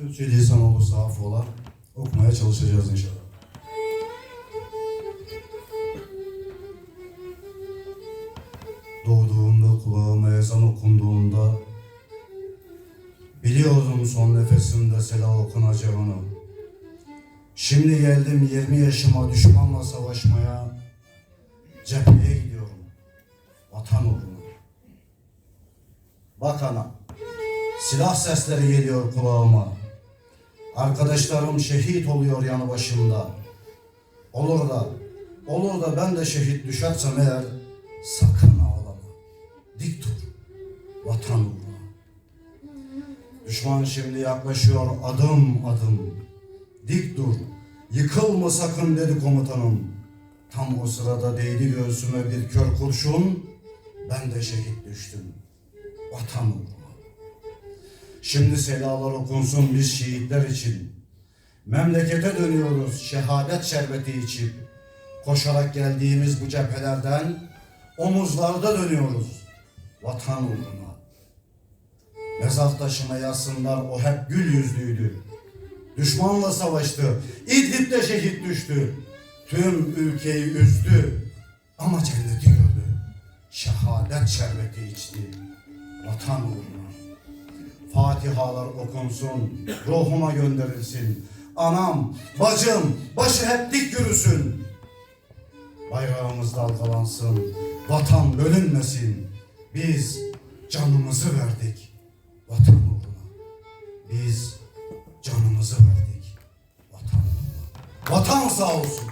Türkçe lisan olursa affola okumaya çalışacağız inşallah. Doğduğumda kulağıma ezan okunduğunda Biliyordum son nefesimde selah okunacağını. Şimdi geldim 20 yaşıma düşmanla savaşmaya. Cepheye gidiyorum. Vatan uğruna. Bak ana, silah sesleri geliyor kulağıma. Arkadaşlarım şehit oluyor yanı başımda. Olur da, olur da ben de şehit düşersem eğer sakın ağlama. Dik dur. Vatan uğruna. Düşman şimdi yaklaşıyor adım adım. Dik dur. Yıkılma sakın dedi komutanım. Tam o sırada değdi göğsüme bir kör kurşun. Ben de şehit düştüm. Vatan uğruna. Şimdi selalar okunsun biz şehitler için. Memlekete dönüyoruz şehadet şerbeti içip. Koşarak geldiğimiz bu cephelerden omuzlarda dönüyoruz. Vatan uğruna. Mezar taşıma yazsınlar o hep gül yüzlüydü. Düşmanla savaştı. İdlib'de şehit düştü. Tüm ülkeyi üzdü. Ama cenneti gördü. Şehadet şerbeti içti. Vatan uğruna. Fatihalar okunsun. Ruhuma gönderilsin. Anam, bacım, başı hep dik yürüsün. Bayrağımız dalgalansın. Vatan bölünmesin. Biz canımızı verdik vatan uğruna. Biz canımızı verdik vatan uğruna. Vatan sağ olsun.